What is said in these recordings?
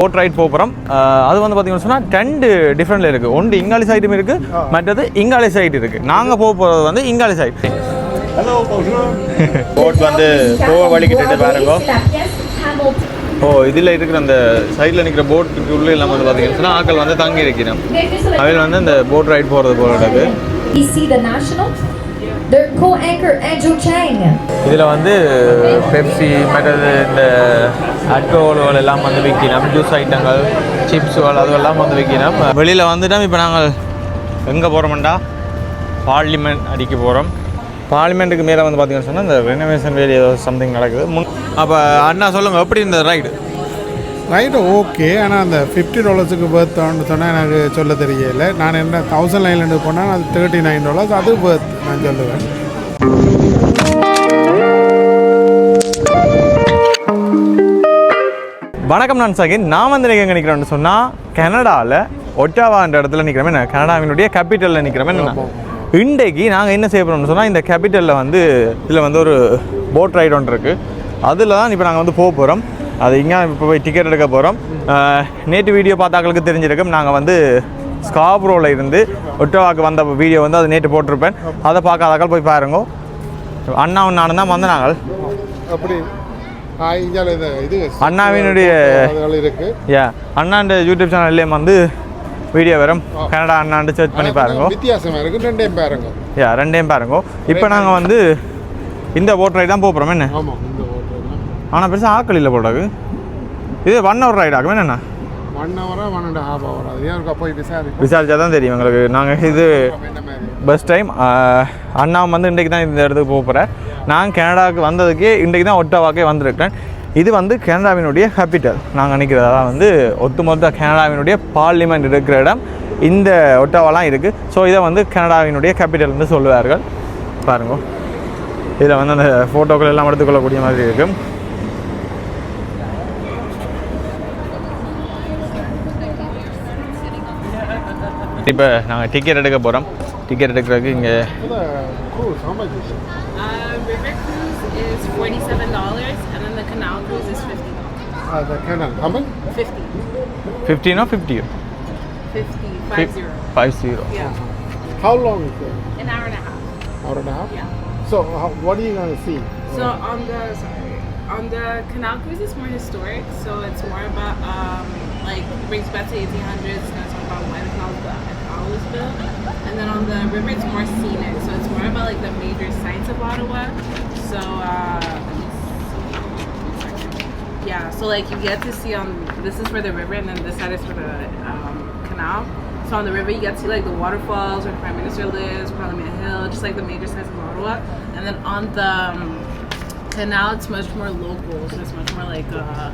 Boat ride போகிறோம் அது வந்து பார்த்தீங்கன்னு சொன்னால் ரெண்டு டிஃப்ரெண்ட்ல இருக்குது ஒன்று இங்காலி சைடும் இருக்குது மற்றது இங்காலி சைடு இருக்குது நாங்கள் போக போகிறது வந்து இங்காலி சைடு போட் வந்து போக வழிகிட்டு பாருங்க. ஓ இதில் இருக்கிற அந்த சைடில் நிற்கிற போட்டுக்கு உள்ளே இல்லாமல் வந்து பார்த்தீங்கன்னா ஆட்கள் வந்து தங்கி இருக்கிறோம் அவையில் வந்து இந்த போட் ரைட் போகிறது போல இருக்குது இதில் வந்து பெப்சி மற்றது இந்த அல்கோஹோல்கள் எல்லாம் வந்து விற்கணும் ஜூஸ் ஐட்டங்கள் சிப்ஸுகள் அதுவெல்லாம் வந்து விற்கணும் வெளியில் வந்துட்டோம். இப்போ நாங்கள் எங்கே போகிறோம்டா? பார்லிமெண்ட் அடிக்க போகிறோம். பார்லிமெண்ட்டுக்கு மேலே வந்து பார்த்தீங்கன்னு சொன்னால் இந்த ரெனோவேஷன் வேலை ஏதோ சம்திங் நடக்குது. முன் அப்போ அண்ணா சொல்லுங்கள் எப்படி இந்த ரைடு ரைட்டு ஓகே ஆனால் அந்த ஃபிஃப்டி டாலர்ஸுக்கு பர்த்னு சொன்னால் எனக்கு சொல்ல தெரியல. நான் என்ன தௌசண்ட் ஐலண்டுக்கு போனால் அது தேர்ட்டி நைன் டாலர்ஸ் அது பர்த் நான் சொல்லுவேன். வணக்கம் நான் சகின். நான் வந்து எங்கே நிற்கிறேன்னு சொன்னால் கனடாவில் ஒட்டாவான்ற இடத்துல நிற்கிறோமே என்ன கனடாவினுடைய கேபிட்டலில் நிற்கிறோமே என்ன இன்றைக்கு நாங்கள் என்ன செய்ய போகிறோம்னு சொன்னால் இந்த கேபிட்டலில் வந்து இதில் வந்து ஒரு போட் ரைடு ஒன்று இருக்குது அதில் தான் இப்போ நாங்கள் வந்து போக போகிறோம் அது இங்கே இப்போ போய் டிக்கெட் எடுக்க போகிறோம் நேற்று வீடியோ பார்த்தாக்களுக்கு தெரிஞ்சிருக்கும். நாங்கள் வந்து ஸ்காப்ரோவில் இருந்து ஒட்டவாக்கு வந்த வீடியோ வந்து அது நேற்று போட்டிருப்பேன். அதை பார்க்காதாக்கள் போய் பாருங்க. அண்ணாவும் நானும் தான் வந்த நாங்கள் அப்படி அண்ணாவினுடைய யா அண்ணாண்ட யூடியூப் சேனல்லேயும் வந்து வீடியோ வரும். கனடா அண்ணாண்டு சர்ச் பண்ணி பாருங்க. வித்தியாசமாக இருக்குது ரெண்டையும் பாருங்க. யா ரெண்டையும் பாருங்க. இப்போ நாங்கள் வந்து இந்த போட் ரைடு தான் போகிறோம் என்ன? ஆனால் பெருசாக ஆக்கள் இல்லை போட்டாக்கு இது ஒன் ஹவர் ரைடு ஆகும் என்ன ஒன் ஹவரா ஒன் அண்ட் ஹாஃப் ஹவர் அது போய் விசாரிப்போம். விசாரிச்சா தான் தெரியும் எங்களுக்கு. நாங்கள் இது பஸ் டைம் அண்ணா வந்து இன்றைக்கு தான் இந்த இடத்துக்கு போக போகிறேன் நான் கனடாவுக்கு வந்ததுக்கே இன்றைக்கு தான் ஒட்டாவாக்கே வந்திருக்கேன். இது வந்து கனடாவினுடைய கேபிட்டல் நாங்கள் நினைக்கிறது வந்து ஒட்டுமொத்த கனடாவினுடைய பார்லிமெண்ட் இருக்கிற இடம். இந்த ஒட்டாவாலாம் இருக்குது ஸோ இதை வந்து கனடாவினுடைய கேபிட்டல்னு சொல்லுவார்கள். பாருங்க. இதில் வந்து அந்த ஃபோட்டோக்கள் எல்லாம் எடுத்துக்கொள்ளக்கூடிய மாதிரி இருக்கும். இப்போ நாங்கள் டிக்கெட் எடுக்க போகிறோம் டிக்கெட் எடுக்கிறதுக்கு இங்கே cruise, how much is it? Uh, river cruise is forty-seven dollars, and then the canal cruise is fifty dollars. Uh, the canal, how much? Fifty. ஃபிஃப்டினோ ஃபிஃப்டியோ Fifty. Five zero. Five zero Yeah. How long is it? An hour and a half. Hour and a half? Yeah. So how, what are you going to see? So on the sorry, on the canal cruise, it's more historic. So it's more about um, like it brings back to eighteen hundreds. It's gonna talk about why the canal, the canal was and then on the river, it's more scenic. So it's more about like the major sites of Ottawa. So uh. Yeah, so like you get to see on this is for the river, and then this side is for the um, canal. So on the river, you get to see like the waterfalls where Prime Minister lives, Parliament Hill, just like the major sites of Ottawa. And then on the um, canal, it's much more local, so it's much more like uh,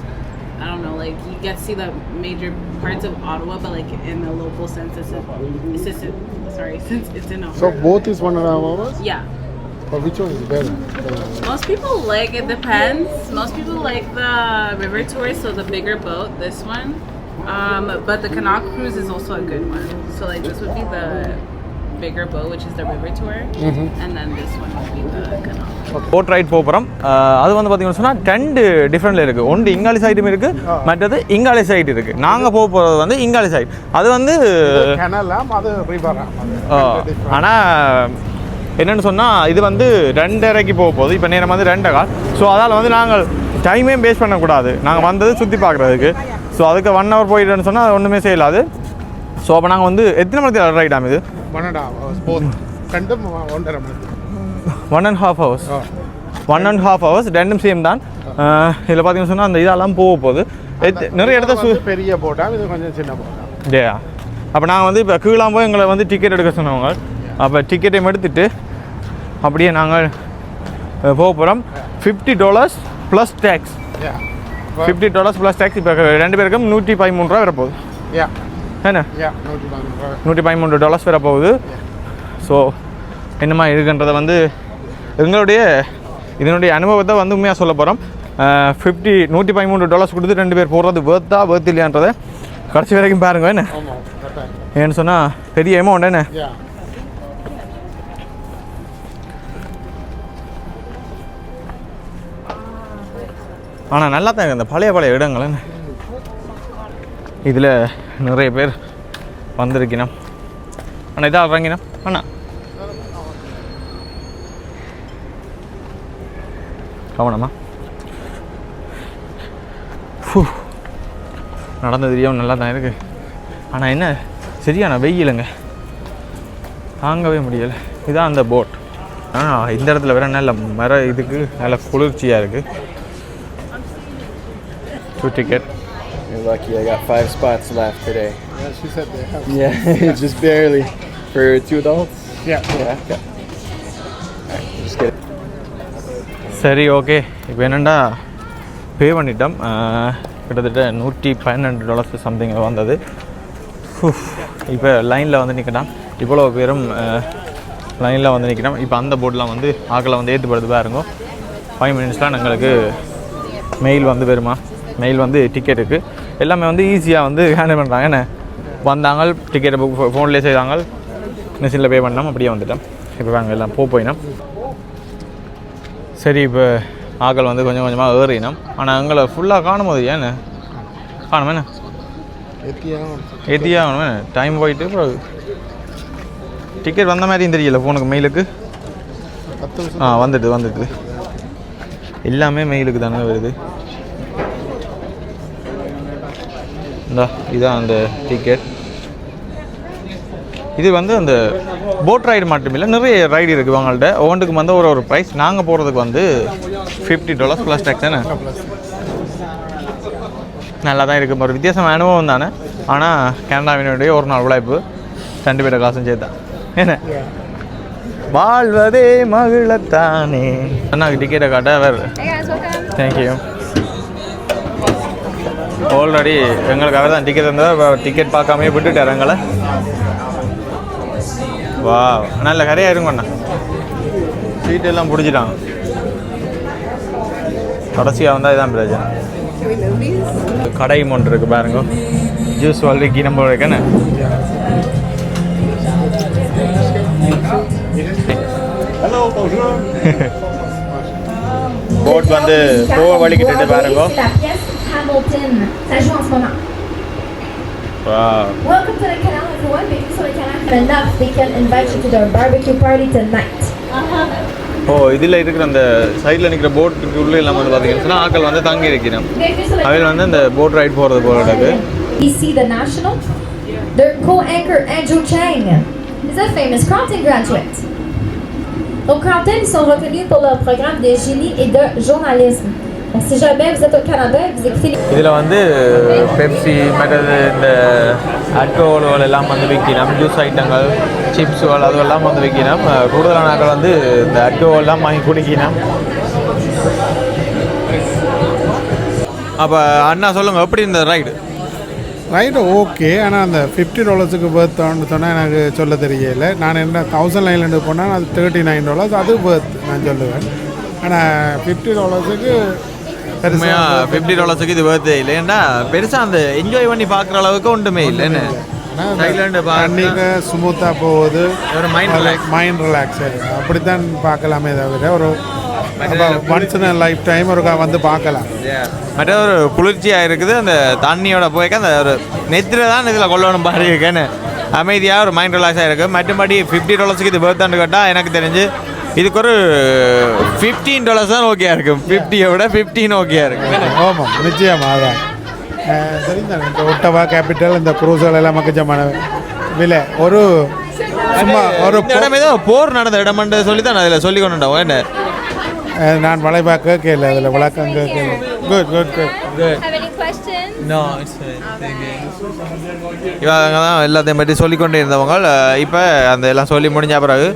I don't know, like you get to see the major parts of Ottawa, but like in the local sense. It's, it's, it's, it's sorry, since it's in a So both is one and a half hours? yeah. But which one is better? Most people like it depends. Most people like the river tour, so the bigger boat, this one. Um, but the canal cruise is also a good one. So like this would be the bigger boat, which is the river tour, and then this one would be the canal. Boat ride போகிறோம் அது வந்து பார்த்தீங்கன்னு சொன்னால் ரெண்டு டிஃப்ரெண்ட்ல இருக்குது ஒன்று இங்காலி சைடும் இருக்குது மற்றது இங்காலி சைடு இருக்குது நாங்கள் போக போகிறது வந்து இங்காலி சைடு அது வந்து canal ஆம், அது river ஆம், அது ஆ, ரெண்டு different. ஆனா என்னன்னு சொன்னால் இது வந்து ரெண்டரைக்கு போக போகுது. இப்போ நேரம் வந்து ரெண்டரை கால் ஸோ அதால் வந்து நாங்கள் டைமே வேஸ்ட் பண்ணக்கூடாது. நாங்கள் வந்தது சுற்றி பார்க்குறதுக்கு ஸோ அதுக்கு ஒன் ஹவர் போயிட்டேன்னு சொன்னால் அது ஒன்றுமே செய்யலாது. ஸோ அப்போ நாங்கள் வந்து எத்தனை மணிக்கு ரைடாம் இது? ரெண்டும் ஒன்றரை மணி one and half hours. One and half hours ரெண்டும் சேம் தான். இதில் பார்த்தீங்கன்னு சொன்னால் அந்த இதெல்லாம் போக போகுது. நிறைய இடத்த சு பெரிய போட்டாம் இது கொஞ்சம் சின்ன போட்டாம் டேயா அப்போ நாங்கள் வந்து இப்போ கீழாம் போய் எங்களை வந்து டிக்கெட் எடுக்க சொன்னவங்க. அப்போ டிக்கெட்டையும் எடுத்துட்டு அப்படியே நாங்கள் போக போகிறோம் fifty dollars plus tax. Fifty dollars plus tax இப்போ ரெண்டு பேருக்கும் நூற்றி பதிமூணு ரூபா வரப்போகுது. என்ன. நூற்றி பதிமூணு டாலர்ஸ் வரப்போகுது ஸோ என்னமா இருக்குன்றதை வந்து எங்களுடைய இதனுடைய அனுபவத்தை வந்து உண்மையாக சொல்ல போகிறோம் ஃபிஃப்டி நூற்றி பதிமூணு டாலர்ஸ் கொடுத்து ரெண்டு பேர் போடுறது வேர்த்தா வேர்த்து இல்லையான்றதை கடைசி வரைக்கும் பாருங்க என்ன? ஏன்னு சொன்னால் பெரிய அமௌண்ட் என்ன. ஆனால் நல்லா தான் இந்த பழைய பழைய இடங்கள் என்ன? இதில் நிறைய பேர் வந்திருக்கணும். அண்ணா இதாக இறங்கினோம் அண்ணா. கவனமா. நடந்தது நடந்த தெரியாமல் நல்லா தான் இருக்குது ஆனால் என்ன சரியான வெயிலுங்க. தாங்கவே முடியலை. இதான் அந்த போட் ஆனால் இந்த இடத்துல வேற நல்ல மர இதுக்கு நல்ல குளிர்ச்சியாக இருக்குது two ticket You're lucky. I got five spots left today. Yeah, she said they have. Yeah, just barely for two adults. Yeah. Yeah. okay. Alright, just get சரி ஓகே இப்போ என்னென்னா பே பண்ணிட்டோம் கிட்டத்தட்ட நூற்றி பன்னெண்டு டாலர்ஸ் சம்திங் வந்தது இப்போ லைனில் வந்து நிற்கலாம் இவ்வளோ பேரும் லைனில் வந்து நிற்கணும் இப்போ அந்த போர்டெலாம் வந்து ஆக்களை வந்து ஏற்றுப்படுது பாருங்க ஃபைவ் மினிட்ஸ்லாம் எங்களுக்கு மெயில் வந்து வருமா மெயில் வந்து டிக்கெட்டுக்கு எல்லாமே வந்து ஈஸியாக வந்து ஹேண்டில் பண்ணுறாங்க என்ன? வந்தாங்க டிக்கெட்டை புக் ஃபோன்லேயே செய்தாங்க. மிஷினில் பே பண்ணோம் அப்படியே வந்துட்டோம். இப்போ வாங்க எல்லாம் போ போயினோம். சரி இப்போ ஆக்கள் வந்து கொஞ்சம் கொஞ்சமாக ஏறினோம். ஆனால் எங்களை ஃபுல்லாக காணும் போது ஏன்னு காணுமே என்ன? ஏற்றியே ஆகணுமே. டைம் போயிட்டு அப்புறம் டிக்கெட் வந்த மாதிரியும் தெரியல ஃபோனுக்கு மெயிலுக்கு ஆ வந்துட்டு வந்துட்டு. எல்லாமே மெயிலுக்கு தானே வருது. இந்தா இதான் அந்த டிக்கெட் இது வந்து அந்த போட் ரைடு மட்டும் இல்லை நிறைய ரைடு இருக்குது அவங்கள்ட்ட ஒவ்வொன்றுக்கு வந்து ஒரு ஒரு ப்ரைஸ் நாங்கள் போகிறதுக்கு வந்து ஃபிஃப்டி டாலர்ஸ் ப்ளஸ் டேக்ஸ் தானே? நல்லா தான் இருக்குது ஒரு வித்தியாசமான அனுபவம் தானே? ஆனால் கனடாவினுடைய ஒரு நாள் உழைப்பு. ரெண்டு பேரை காசும் சேர்த்தா. என்ன? வாழ்வதே மகிழத்தானே. அண்ணாக்கு டிக்கெட்டை காட்ட அவர். தேங்க்யூ ஆல்ரெடி எங்களுக்கு அவர் தான் டிக்கெட் இருந்தால் டிக்கெட் பார்க்காமயே விட்டுட்டார் எங்களை. வா நல்ல கரையாக இருங்கண்ணா சீட் எல்லாம் பிடிச்சிட்டாங்க கடைசியாக வந்தால் இதான் பிரச்சனை. கடை ஒன்று இருக்கு பாருங்க. ஜூஸ் வாழ்க்கை நம்ம இருக்கேன்னு போட் வந்து போக வழிகிட்டு பாருங்க. Hamilton. Ça joue en ce moment. வா Welcome to the canal, everyone. Bienvenue sur le canal. Enough, they can invite you to their barbecue party tonight. ஓ இதில் இருக்கிற அந்த சைடில் நிற்கிற போட்டுக்கு உள்ளே எல்லாம் வந்து பார்த்தீங்கன்னா ஆட்கள் வந்து தங்கி இருக்கிறோம் Bienvenue sur le அவையில் வந்து இந்த போட் ரைட் போகிறது போல இருக்கு Ici, the National. Their co-anchor Andrew Chang is a famous Carleton graduate. Au Carleton, ils sont reconnus pour leur programme de génie et de journalisme. Si jamais vous êtes au Canada et vous écoutez les இதில் வந்து Pepsi மற்றது இந்த அல்கோஹோல்கள் எல்லாம் வந்து விற்கணும் juice ஐட்டங்கள் சிப்ஸுகள் அதுவெல்லாம் வந்து விற்கணும் கூடுதலான ஆட்கள் வந்து இந்த அல்கோஹோல்லாம் வாங்கி குடிக்கணும் அப்போ அண்ணா சொல்லுங்கள் எப்படி இந்த ரைடு ரைடு ஓகே ஆனால் அந்த ஃபிஃப்டி டாலர்ஸுக்கு பேர்த்தான்னு சொன்னால் எனக்கு சொல்ல தெரியல. நான் என்ன தௌசண்ட் லைன்லேருந்து போனால் அது தேர்ட்டி நைன் டாலர்ஸ் அது பேர்த் நான் சொல்லுவேன். ஆனால் ஃபிஃப்டி டாலர்ஸுக்கு உண்மையாக ஃபிஃப்டி டாலர்ஸுக்கு இது வேர்த்தே இல்லை? ஏன்னா பெருசாக அந்த என்ஜாய் பண்ணி பார்க்குற அளவுக்கு ஒன்றுமே இல்லை என்ன? அன்றைக்கு ஸ்மூத்தாக போகுது. ஒரு mind relax. மைண்ட் ரிலாக்ஸ் அப்படித்தான் பார்க்கலாமே தவிர ஒரு ஒன்ஸ் இன் லைஃப் டைம் ஒரு வந்து பார்க்கலாம். மற்ற ஒரு குளிர்ச்சியாக இருக்குது அந்த தண்ணியோட போய்க்க அந்த ஒரு நெத்தில தான் இதில் கொள்ளணும் பாரு இருக்கேன்னு அமைதியாக ஒரு மைண்ட் ரிலாக்ஸாக இருக்குது மற்றபடி ஃபிஃப்டி டாலர்ஸுக்கு இது பேர்த்தான்னு கேட்டால் எனக்கு தெரிஞ்சு இதுக்கு ஒரு ஃபிஃப்டீன் டாலர்ஸ் தான் ஓகே இருக்கும் ஃபிஃப்டியை விட ஃபிஃப்டீன் ஓகே இருக்கு. ஆமாம் நிச்சயமாக அதான். தெரிந்தானே இந்த ஒட்டவா கேபிட்டல் இந்த குரூசல் எல்லாம் மக்கச்சமான விலை ஒரு சும்மா ஒரு இடம் ஏதோ போர் நடந்த இடம்னு சொல்லி தான் அதில் சொல்லி கொண்டுட்டோம் என்ன? நான் வளைவா கேட்கல அதில் விளக்கம் கேட்கல. குட் குட் குட் இவங்க தான் எல்லாத்தையும் பற்றி சொல்லிக்கொண்டே இருந்தவங்க. இப்போ அந்த எல்லாம் சொல்லி முடிஞ்ச பிறகு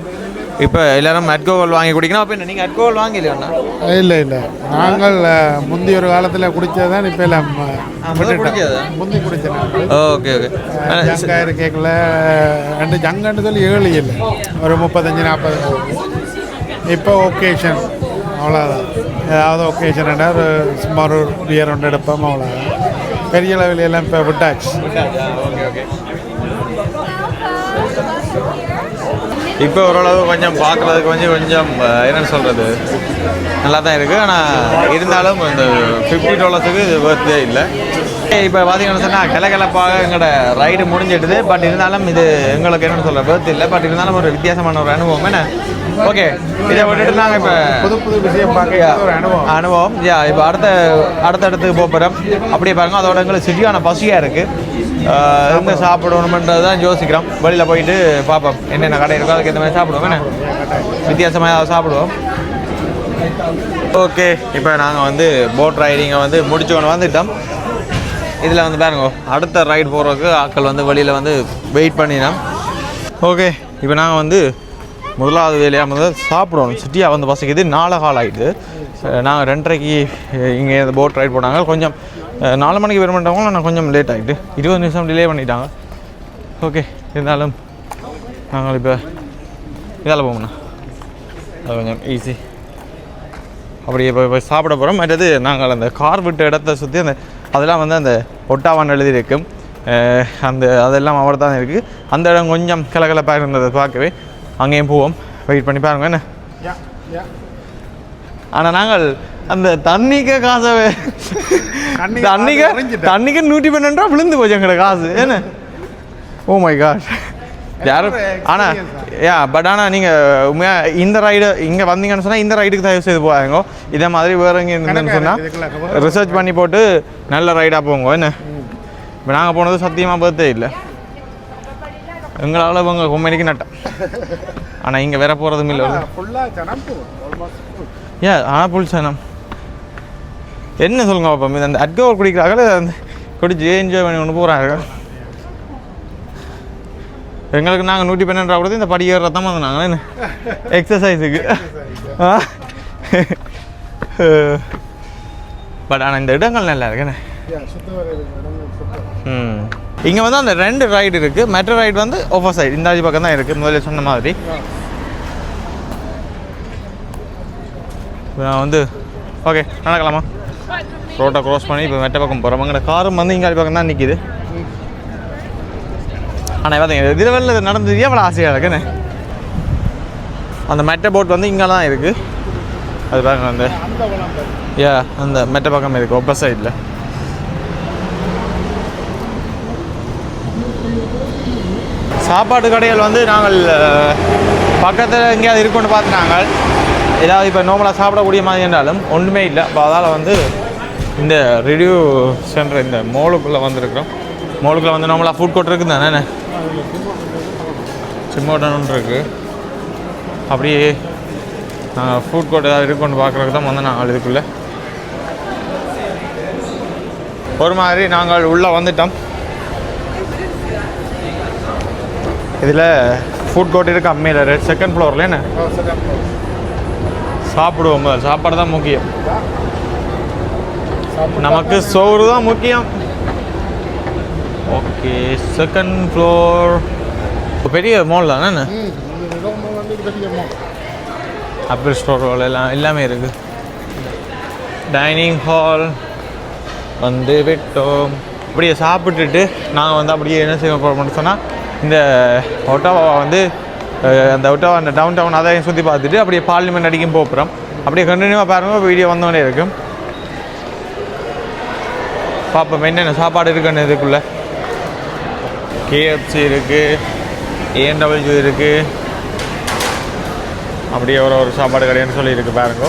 இப்போ எல்லாரும் அட்கோவல் வாங்கி குடிக்கணும். அப்போ நீங்கள் அட்கோவல் வாங்கலையோண்ணா இல்லை இல்லை. நாங்கள் அஹ், முந்தி ஒரு காலத்தில் குடித்ததான் இப்போ எல்லாம்? முந்தி குடிச்ச நாங்கள் ஓகே ஓகே ஜங்காயிரு கேட்கல ரெண்டு ஜங்கன்னு சொல்லி ஏழு இல்லை. ஒரு முப்பத்தஞ்சு நாற்பது இப்போ ஒகேஷன் அவ்வளோதான் ஏதாவது ஒகேஷன் ஒரு சும்மா ஒரு பியர் ஒன்று எடுப்போம் அவ்வளோதான் பெரிய லெவலில் எல்லாம் இப்போ விட்டாச்சு? Okay okay. இப்போ ஓரளவு கொஞ்சம் பார்க்குறதுக்கு கொஞ்சம் கொஞ்சம் என்னென்னு சொல்கிறது நல்லா தான் இருக்குது ஆனால் இருந்தாலும் இந்த ஃபிஃப்டி டாலர்ஸுக்கு இது ஒர்த்தே இல்லை. இப்போ பார்த்தீங்கன்னு சொன்னால் கிளக்கிழப்பாக எங்களோட ரைடு முடிஞ்சிடுது. பட் இருந்தாலும் இது எங்களுக்கு என்ன சொல்கிற பேர்த் இல்லை. பட் இருந்தாலும் ஒரு வித்தியாசமான ஒரு அனுபவம். என்ன? ஓகே இதை விட்டுட்டு நாங்கள் இப்போ புது புது விஷயம் பார்க்க அனுபவம். அனுபவம். யா இப்போ அடுத்த அடுத்த இடத்துக்கு போக போகிறோம் அப்படியே பாருங்க அதோட எங்களுக்கு சரியான பசியாக இருக்குது எங்கே சாப்பிடணுமன்றது தான் யோசிக்கிறோம். வெளியில் போயிட்டு பார்ப்போம் என்னென்ன கடை இருக்கோ அதுக்கு ஏற்ற மாதிரி சாப்பிடுவோம். என்ன? வித்தியாசமாக சாப்பிடுவோம். ஓகே இப்போ நாங்கள் வந்து போட் ரைடிங்கை வந்து முடிச்சு கொண்டு வந்துட்டோம். இதில் வந்து பாருங்க அடுத்த ரைடு போகிறதுக்கு ஆட்கள் வந்து வெளியில் வந்து வெயிட் பண்ணினோம் ஓகே இப்போ நாங்கள் வந்து முதலாவது வேலையாக முதல் சாப்பிடணும். சிட்டியாக வந்து பசிக்குது நாலு ஹால் ஆகிட்டு நாங்கள் ரெண்டரைக்கு இங்கே இந்த போட் ரைட் போனாங்க. கொஞ்சம் நாலு மணிக்கு வர நான் கொஞ்சம் லேட் ஆகிட்டு இருபது நிமிஷம் டிலே பண்ணிட்டாங்க. ஓகே இருந்தாலும் நாங்கள் இப்போ இதால் போகணுண்ணா அது கொஞ்சம் ஈஸி அப்படி இப்போ இப்போ சாப்பிட போகிறோம் மற்றது நாங்கள் அந்த கார் விட்ட இடத்த சுற்றி அந்த அதெல்லாம் வந்து அந்த ஒட்டாவான் எழுதியிருக்கும். அந்த அதெல்லாம் அவர் தான் இருக்குது அந்த இடம் கொஞ்சம் கலகலப்பாக இருந்ததை பார்க்கவே. அங்கேயும் போவோம். வெயிட் பண்ணி பாருங்க என்ன? ஆனால் நாங்கள் அந்த தண்ணிக்கு காசை தண்ணிக்கு தண்ணிக்கு நூற்றி பன்னெண்டு ரூபா விழுந்து போச்சு எங்களோட காசு. என்ன? ஓ மை காட் யாரும் ஆனால் யா பட் ஆனால் நீங்கள் உண்மையாக இந்த ரைடு இங்கே வந்தீங்கன்னு சொன்னால் இந்த ரைடுக்கு தயவு செய்து போவாங்க இதே மாதிரி வேறு எங்கே இருந்துன்னு கணக்கா சொன்னால். ரிசர்ச் பண்ணி போட்டு நல்ல ரைடாக போங்க என்ன? இப்போ நாங்கள் போனது சத்தியமாக பர்த்டே இல்லை. எங்களால் இவங்க கொம்பனிக்கு நட்டேன் ஆனால் இங்கே வேற போகிறதும் இல்லை. ஏ ஆனால் புல்சனம் என்ன சொல்லுங்க பாப்பா இந்த அட்கவர் குடிக்கிறாங்களே குடிச்சு என்ஜாய் பண்ணி கொண்டு போகிறாங்க எங்களுக்கு நாங்கள் நூற்றி பன்னெண்டு ரூபா கொடுத்து இந்த படி ஏற ரத்தம் வந்தாங்க என்ன எக்ஸசைஸுக்கு பட் ஆனால் இந்த இடங்கள் நல்லா இருக்குண்ணே ம். இங்கே வந்து அந்த ரெண்டு ரைடு இருக்குது மெட்ரோ ரைடு வந்து ஓப்பர் சைடு இந்த பக்கம் தான் இருக்குது முதல்ல சொன்ன மாதிரி. நான் வந்து ஓகே நடக்கலாமா? ரோட்டை க்ராஸ் பண்ணி இப்போ மெட்ட பக்கம் போகிறோம் அங்கே காரும் வந்து இங்கே பக்கம் தான் நிற்கிது ஆனால் பார்த்தீங்க இதில் நடந்தது எவ்வளோ ஆசையாக இருக்குன்னு அந்த மெட்டை போட் வந்து இங்கே தான் இருக்குது அது பாருங்க அந்த ஏ யா அந்த மெட்ட பக்கம் இருக்குது ஒப்ப சைடில் சாப்பாட்டு கடைகள் வந்து நாங்கள் பக்கத்தில் எங்கேயாவது இருக்குன்னு பார்த்து நாங்கள் ஏதாவது இப்போ நார்மலாக சாப்பிடக்கூடிய மாதிரி என்றாலும் ஒன்றுமே இல்லை. அப்போ அதால் வந்து இந்த ரிவ்யூ சென்டர் இந்த மோலுக்குள்ளே வந்திருக்கிறோம். மோலுக்குள்ளே வந்து நம்மளா ஃபுட் கோர்ட் இருக்குது? தானே சிம்மோட்டன் இருக்குது அப்படியே நாங்கள் ஃபுட் கோர்ட் ஏதாவது இருக்குன்னு பார்க்குறதுக்கு தான் வந்து நாங்கள் இதுக்குள்ளே. ஒரு மாதிரி நாங்கள் உள்ளே வந்துட்டோம். இதில் ஃபுட் கோர்ட் இருக்கு அம்மையில் ரெட் செகண்ட் ஃப்ளோரில் என்ன? சாப்பிடுவோம் சாப்பாடு தான் முக்கியம். நமக்கு சோறு தான் முக்கியம். ஓகே செகண்ட் ஃப்ளோர் பெரிய மால் தானே. ஆப்பிள் ஸ்டோர் எல்லாம் எல்லாமே இருக்குது டைனிங் ஹால் வந்து விட்டோம். அப்படியே சாப்பிட்டுட்டு நாங்கள் வந்து அப்படியே என்ன செய்ய போகிறோம்னு சொன்னால் இந்த ஒட்டாவா வந்து அந்த ஒட்டாவா அந்த டவுன் டவுன் அதையும் சுற்றி பார்த்துட்டு அப்படியே பார்லிமெண்ட் அடிக்கும் போகிறோம் அப்படியே கண்டினியூவாக பாருங்க வீடியோ வந்தோடனே இருக்கும் பார்ப்போம் என்னென்ன சாப்பாடு இருக்குன்னு இதுக்குள்ளே. கேஎஃப்சி இருக்குது ஏஎன்டபிள்யூ இருக்குது அப்படியே ஒரு ஒரு சாப்பாடு கடைன்னு சொல்லியிருக்கு பாருங்க.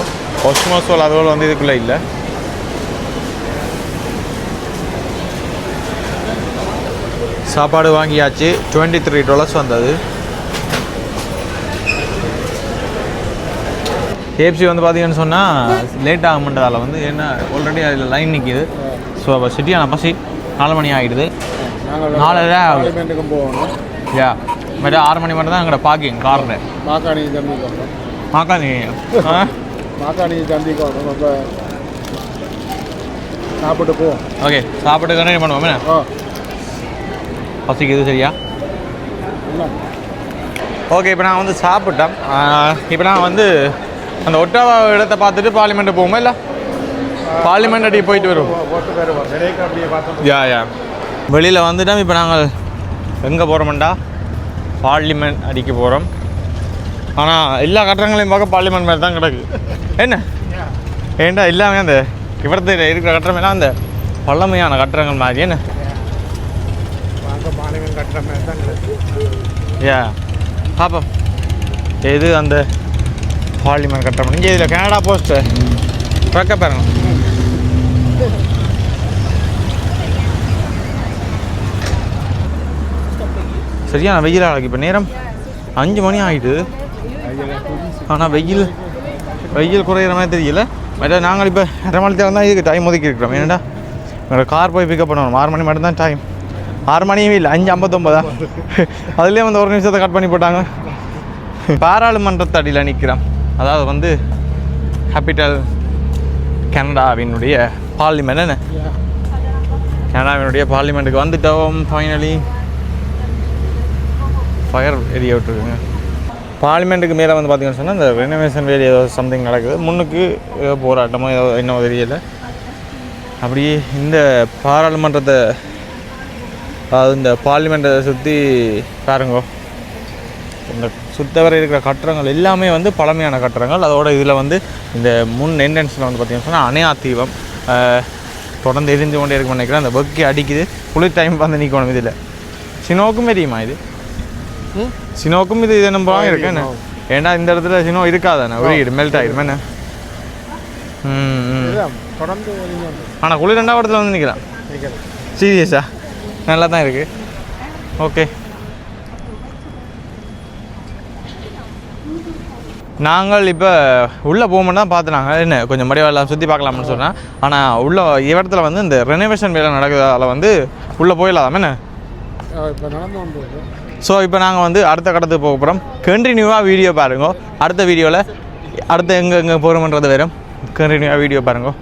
ஒஸ்மோசோல் அதுபோல் வந்து இதுக்குள்ளே இல்லை. சாப்பாடு வாங்கியாச்சு. டுவெண்ட்டி த்ரீ டாலர்ஸ் வந்தது கேஎஃப்சி வந்து பார்த்தீங்கன்னு சொன்னால் லேட் ஆக மாட்டதால் வந்து என்ன ஆல்ரெடி அதில் லைன் நிற்கிது ஸோ அப்போ சிட்டியான பசி. நாலு மணி ஆகிடுது. நாலரை போகணும் யா மற்ற ஆறு மணி மட்டும் தான் எங்களோட பார்க்கிங் காரில் மாக்காணி சந்திக்கு வரணும் ஆ? மாக்காணி சந்திக்கு வரணும் அப்போ சாப்பிட்டு போவோம் ஓகே சாப்பிட்டு கண்டினியூ பண்ணுவோமே ஓ பசிக்குது சரியா? இல்லை. ஓகே இப்போ நான் வந்து சாப்பிட்டேன். இப்போ நான் வந்து அந்த ஒட்டாவா இடத்த பார்த்துட்டு பார்லிமெண்ட் போகுமா இல்லை? பார்லிமெண்ட் அடி போயிட்டு பார்த்தோம். யா யா. வெளியில் வந்துட்டோம். இப்போ நாங்கள் எங்கே போகிறோம்டா பார்லிமெண்ட் அடிக்க போகிறோம் ஆனால் எல்லா கட்டடங்களையும் பார்க்க பார்லிமெண்ட் மாதிரி தான் கிடக்கு. என்ன? ஏன்டா எல்லாமே அந்த இவரத்தில் இருக்கிற கட்டடம் எல்லாம் அந்த பழமையான கட்டடங்கள் மாதிரி? என்ன. யா. பாப்போம். எது அந்த பார்லிமெண்ட் கட்டடம்? இங்கே இதில் கனடா போஸ்ட் பார்க்க பாருங்க சரியான வெயில்? ஆளுக்கு இப்போ நேரம் அஞ்சு மணி ஆகிடுது ஆனால் வெயில் வெயில் குறையிற மாதிரி தெரியல. மற்ற நாங்கள் இப்போ அரை மணி தான் இதுக்கு டைம் ஒதுக்கி இருக்கிறோம். ஏன்னா எங்களோட கார் போய் பிக்கப் பண்ணணும். ஆறு மணி மட்டும் தான் டைம் ஆறு மணியும் இல்லை. அஞ்சு ஐம்பத்தொம்பதா அதுலேயே வந்து ஒரு நிமிஷத்தை கட் பண்ணி போட்டாங்க. பாராளுமன்றத்து அடியில் நிற்கிறோம் அதாவது வந்து கேபிட்டல் கனடாவினுடைய பார்லிமெண்ட் என்ன? கனடாவினுடைய பார்லிமெண்ட்டுக்கு வந்துட்டோம் ஃபைனலி ஃபயர் ஏரியா விட்டுருக்குங்க பார்லிமெண்ட்டுக்கு மேலே வந்து பார்த்திங்கன்னு சொன்னால் இந்த ரெனோவேஷன் வேலை ஏதோ சம்திங் நடக்குது. முன்னுக்கு ஏதோ போராட்டமோ ஏதோ என்னவோ தெரியல. அப்படியே இந்த பாராளுமன்றத்தை அதாவது இந்த பார்லிமெண்ட்டை சுற்றி பாருங்கோ. இந்த சுத்தவரை இருக்கிற கட்டடங்கள் எல்லாமே வந்து பழமையான கட்டடங்கள். அதோட இதில் வந்து இந்த முன் என்ட்ரன்ஸில் வந்து பார்த்திங்கன்னு சொன்னால் அணையா தீபம் தொடர்ந்து எரிஞ்சு கொண்டே இருக்கும்னு நினைக்கிறேன். அந்த பக்கி அடிக்குது. குளிர் டைம் வந்து நிற்கணும் இதில். சினோக்கும் தெரியுமா இது? சினோக்கும் இது இது நம்ம இருக்கு என்ன ஏன்னா இந்த இடத்துல சினோ இருக்காதானே ஒரு மெல்ட் ஆகிடும் என்ன தொடர்ந்து ஆனால் குளிர் ரெண்டாவது இடத்துல வந்து நிற்கிறான் சீரியஸா நல்லா தான் இருக்குது ஓகே நாங்கள் இப்போ உள்ளே போகும்போது தான் பார்த்துனாங்க என்ன கொஞ்சம் மடிவெல்லாம் சுற்றி பார்க்கலாம்னு சொன்னேன் ஆனால் உள்ள இடத்துல வந்து இந்த ரெனோவேஷன் வேலை நடக்கிறதால வந்து உள்ளே போயிடலாம் என்ன இப்போ நடந்து ஸோ இப்போ நாங்கள் வந்து அடுத்த கடத்துக்கு போக போகிறோம் கண்டினியூவாக வீடியோ பாருங்க. அடுத்த வீடியோவில் அடுத்து எங்கே எங்கே போகிறோம்ன்றது வரும் கண்டினியூவாக வீடியோ பாருங்கள்